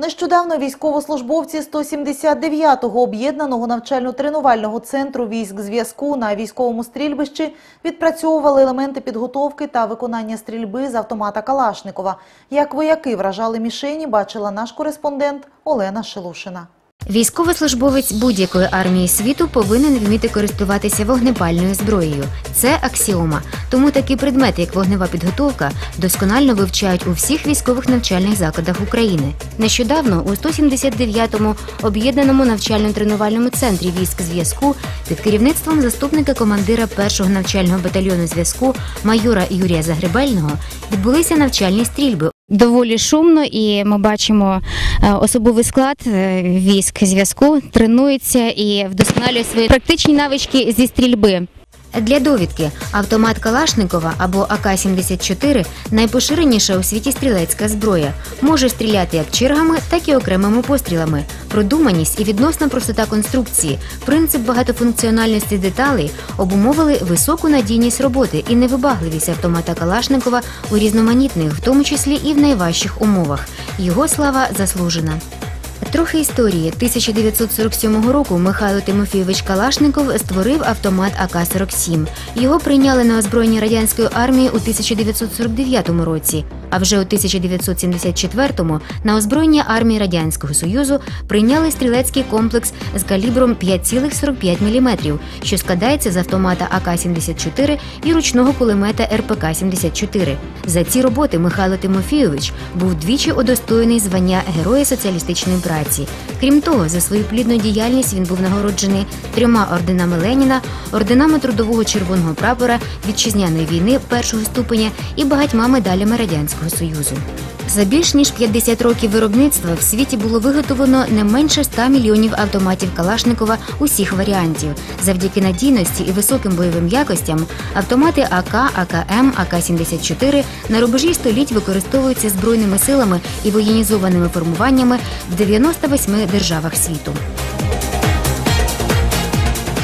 Нещодавно військовослужбовці 179-го об'єднаного навчально-тренувального центру військ зв'язку на військовому стрільбищі відпрацьовували елементи підготовки та виконання стрільби з автомата Калашникова. Як вояки вражали мішені, бачила наш кореспондент Олена Шелушина. Військовослужбовець будь-якої армії світу повинен вміти користуватися вогнепальною зброєю. Це аксіома. Тому такі предмети, як вогнева підготовка, досконально вивчають у всіх військових навчальних закладах України. Нещодавно у 179-му об'єднаному навчально-тренувальному центрі військ зв'язку під керівництвом заступника командира першого навчального батальйону зв'язку майора Юрія Загребельного відбулися навчальні стрільби доволі шумно, і ми бачимо е, особовий склад е, військ зв'язку тренується і вдосконалює свої практичні навички зі стрільби. Для довідки автомат Калашникова або АК-74 найпоширеніша у світі стрілецька зброя. Може стріляти як чергами, так і окремими пострілами. Продуманість і відносна простота конструкції, принцип багатофункціональності деталей обумовили високу надійність роботи і невибагливість автомата Калашникова у різноманітних, в тому числі і в найважчих умовах. Його слава заслужена. Трохи історії 1947 року Михайло Тимофійович Калашников створив автомат АК-47. Його прийняли на озброєння радянської армії у 1949 році. А вже у 1974-му на озброєння армії радянського союзу прийняли стрілецький комплекс з калібром 5,45 мм, що складається з автомата АК-74 і ручного кулемета РПК-74. За ці роботи Михайло Тимофійович був двічі удостоєний звання Героя соціалістичної праці. Крім того, за свою плідну діяльність він був нагороджений трьома орденами Леніна, орденами трудового червоного прапора вітчизняної війни першого ступеня і багатьма медалями радянського союзу. За більш ніж 50 років виробництва в світі було виготовлено не менше 100 мільйонів автоматів Калашникова усіх варіантів. Завдяки надійності і високим бойовим якостям автомати АК, АКМ, АК-74 на рубежі століть використовуються збройними силами і воєнізованими формуваннями в 98 державах світу.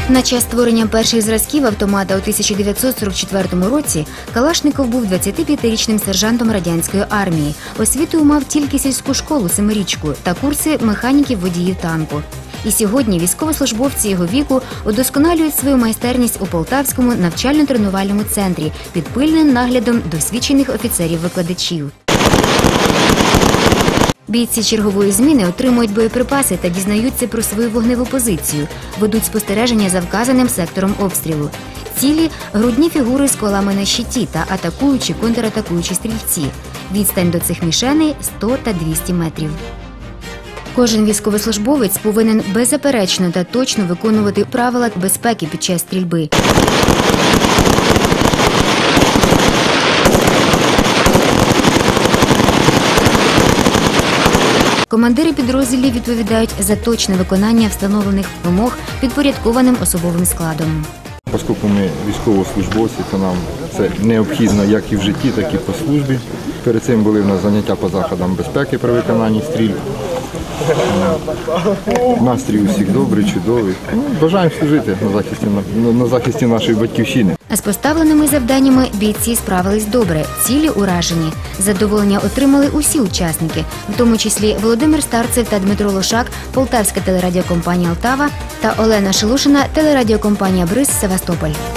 На час створення перших зразків автомата у 1944 році Калашников був 25-річним сержантом радянської армії. Освітою мав тільки сільську школу семирічку та курси механіків водіїв танку. І сьогодні військовослужбовці його віку удосконалюють свою майстерність у Полтавському навчально-тренувальному центрі під пильним наглядом досвідчених офіцерів-викладачів. Бійці чергової зміни отримують боєприпаси та дізнаються про свою вогневу позицію, ведуть спостереження за вказаним сектором обстрілу. Цілі грудні фігури з колами на щиті та атакуючі контратакуючі стрільці. Відстань до цих мішеней 100 та 200 метрів. Кожен військовослужбовець повинен беззаперечно та точно виконувати правила безпеки під час стрільби. Командири підрозділів відповідають за точне виконання встановлених вимог підпорядкованим особовим складом. Оскільки ми військовослужбовці, то нам це необхідно як і в житті, так і по службі. Перед цим були в нас заняття по заходам безпеки при виконанні стріль. Настрій усіх добрий, чудовий. Ну, Бажаємо служити на захисті, на, на захисті нашої батьківщини. З поставленими завданнями бійці справились добре, цілі уражені. Задоволення отримали усі учасники, в тому числі Володимир Старцев та Дмитро Лошак, Полтавська телерадіокомпанія Алтава та Олена Шелушина, телерадіокомпанія Бриз Севастополь.